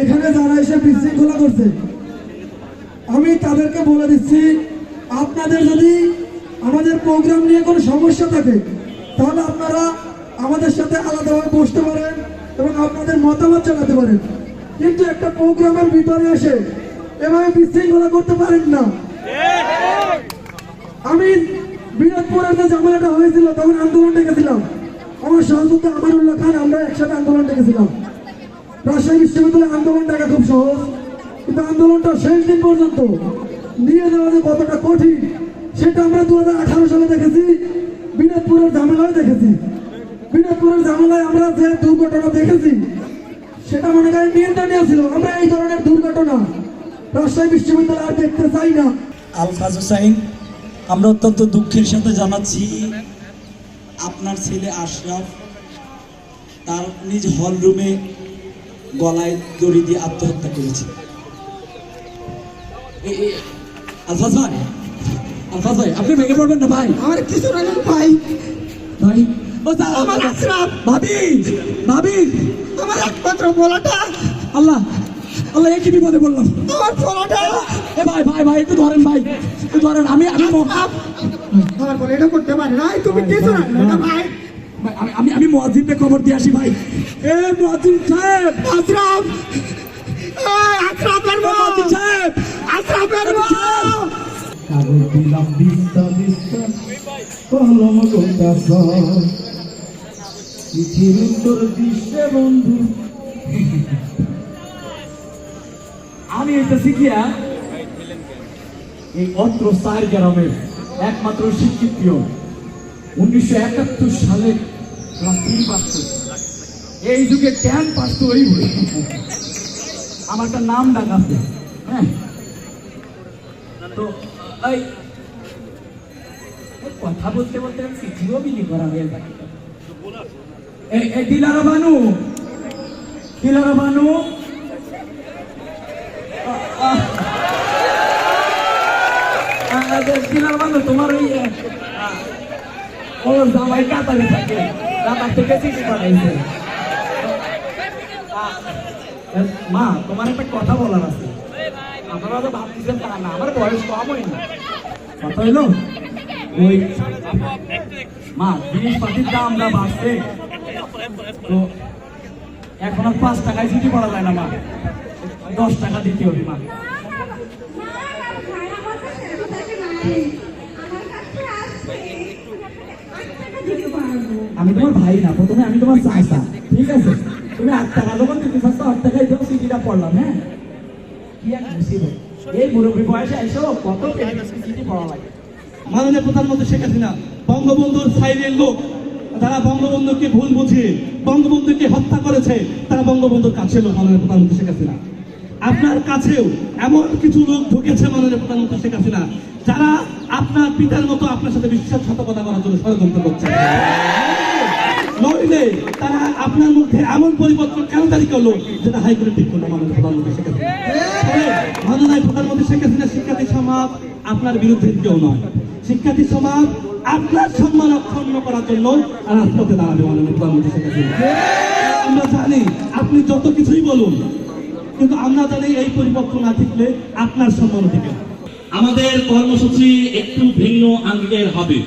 এখানে যারা এসে বিশৃঙ্খলা করছে, আমি তাদেরকে বলে দিচ্ছি, আপনাদের যদি আমাদের প্রোগ্রাম নিয়ে কোনো সমস্যা থাকে, তাহলে আপনারা আমাদের সাথে আলাদাভাবে বসতে পারেন এবং আপনাদের মতামত জানাতে পারেন। কিন্তু একটা প্রোগ্রামের ভিতরে এসে এভাবে বিশৃঙ্খলা করতে পারেন না। আমি বিরাটপুরের যে ঝামেলাটা হয়েছিল, তখন আন্দোলন ডেকেছিলাম। আমার সহযোগিতা আমানুল্লাহ খান, আমরা একসাথে আন্দোলন ডেকেছিলাম। রাজশাহী বিশ্ববিদ্যালয়ে আন্দোলন ডাকা খুব সহজ, কিন্তু আন্দোলনটা শেষ দিন পর্যন্ত নিয়ে যাওয়া যে কতটা কঠিন, সেটা আমরা দু হাজার আঠারো সালে দেখেছি বিনোদপুরের ঝামেলায় দেখেছি। বিনোদপুরের ঝামেলায় আমরা যে দুর্ঘটনা দেখেছি, সেটা মনে করেন নিয়ন্ত্রণীয় ছিল। আমরা এই ধরনের দুর্ঘটনা রাজশাহী বিশ্ববিদ্যালয়ে আর দেখতে চাই না। আলফাজ হুসাইন, আমরা অত্যন্ত দুঃখের সাথে জানাচ্ছি, আপনার ছেলে আশরাফ তার নিজ হল রুমে গলায় দড়ি দিয়ে আত্মহত্যা করেছে। আলফাজ ভাই আলফাজ ভাই আপনি ভেঙে পড়বেন না ভাই। আমার কিছু ভাই। ভাই আমার। ভাবি ভাবি আমার একমাত্র বলাটা আল্লাহ আল্লাহ একই বিপদে বললাম আমার বলাটা এ ভাই ভাই ভাই একটু ধরেন ভাই একটু ধরেন আমি আমি ম- আমার বলে এটা করতে পারে না। তুমি কিছু না ভাই। মহাজিনকে খবর দিয়ে আসি ভাই। এ মহাজিন সাহেব! মহাজিন কাগজ দিলাম বিস্তা বিস্তা কলম চিঠির উত্তর বন্ধু। আমি এটা শিখিয়া এই অত্র সার গ্রামের একমাত্র শিক্ষিত উনিশশো একাত্তর সালে ক্লাস থ্রি পাস করছি। এই যুগে টেন পাস তো ওই বই আমার একটা নাম ডাক আছে হ্যাঁ? তো, এই কথা বলতে বলতে আমি চিঠিও বিলি করা হয়ে যায় এই বানু, দিলারা বানু। দিলার বানু, তোমার ওই ওর জামাই কাতারে থাকে। কাতার থেকে চিঠি পাঠাইছে মা তোমার একটা কথা বলার আছে আপনারা তো ভাবতেছেন তা না আমার বয়স কম হয় না কথা হইল ওই মা জিনিসপাতির দাম যা বাড়ছে তো এখন আর পাঁচ টাকায় ছুটি পড়া যায় না মা দশ টাকা দিতে হবে মা আমি তোমার ভাই না, প্রথমে আমি তোমার চাইছা ঠিক আছে? তুমি আট টাকা যখন চাচ্ছ আট টাকায় পড়লাম হ্যাঁ? কি এক এই মুরব্বী বয়সে এসো, কত পড়া লাগে। মাননীয় প্রধানমন্ত্রী শেখ হাসিনা, বঙ্গবন্ধুর সাইডের লোক যারা বঙ্গবন্ধুকে ভুল বুঝিয়ে বঙ্গবন্ধুকে হত্যা করেছে, তারা বঙ্গবন্ধুর কাছে লোক, মাননীয় প্রধানমন্ত্রী শেখ হাসিনা। আপনার কাছেও এমন কিছু লোক ঢুকেছে, মাননীয় প্রধানমন্ত্রী শেখ হাসিনা, যারা আপনার পিতার মতো আপনার সাথে বিশ্বাসঘাতকতা করার জন্য ষড়যন্ত্র করছে। নইলে তারা আপনার মধ্যে এমন পরিবর্তন কেন দাঁড়ি করল যেটা হাইকোর্টে ঠিক করল মাননীয় প্রধানমন্ত্রী শেখ হাসিনা? মাননীয় প্রধানমন্ত্রী শেখ হাসিনা শিক্ষার্থী সমাজ আপনার বিরুদ্ধে কেউ নয়। শিক্ষার্থী সমাজ আপনার সম্মান অক্ষুণ্ণ করার জন্য রাজপথে দাঁড়াবে মাননীয় প্রধানমন্ত্রী শেখ হাসিনা। আমরা জানি আপনি যত কিছুই বলুন, কিন্তু আমরা জানি এই পরিবর্তন না থাকলে আপনার সম্মান থেকে আমাদের কর্মসূচি একটু ভিন্ন আঙ্গিকের হবে।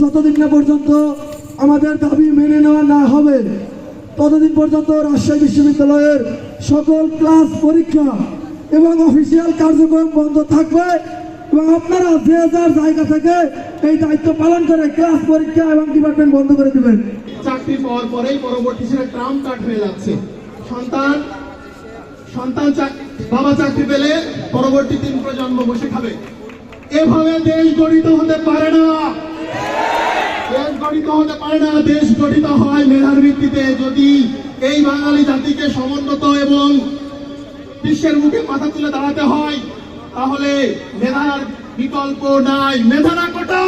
যতদিন না পর্যন্ত আমাদের দাবি মেনে নেওয়া না হবে, ততদিন পর্যন্ত রাজশাহী বিশ্ববিদ্যালয়ের সকল ক্লাস পরীক্ষা এবং অফিসিয়াল কার্যক্রম বন্ধ থাকবে এবং আপনারা যে যার জায়গা থেকে এই দায়িত্ব পালন করে ক্লাস পরীক্ষা এবং ডিপার্টমেন্ট বন্ধ করে দেবেন। চাকরি পাওয়ার পরেই পরবর্তী সেটা ট্রাম কার্ড হয়ে যাচ্ছে। সন্তান সন্তান বাবা চাকরি পেলে পরবর্তী তিন প্রজন্ম বসে খাবে। এভাবে দেশ গঠিত হতে পারে না। দেশ গঠিত হতে পারে না, দেশ গঠিত হয় মেধার ভিত্তিতে। যদি এই বাঙালি জাতিকে সমুন্নত এবং বিশ্বের মুখে মাথা তুলে দাঁড়াতে হয়, তাহলে মেধার বিকল্প নাই। মেধা না কোটা?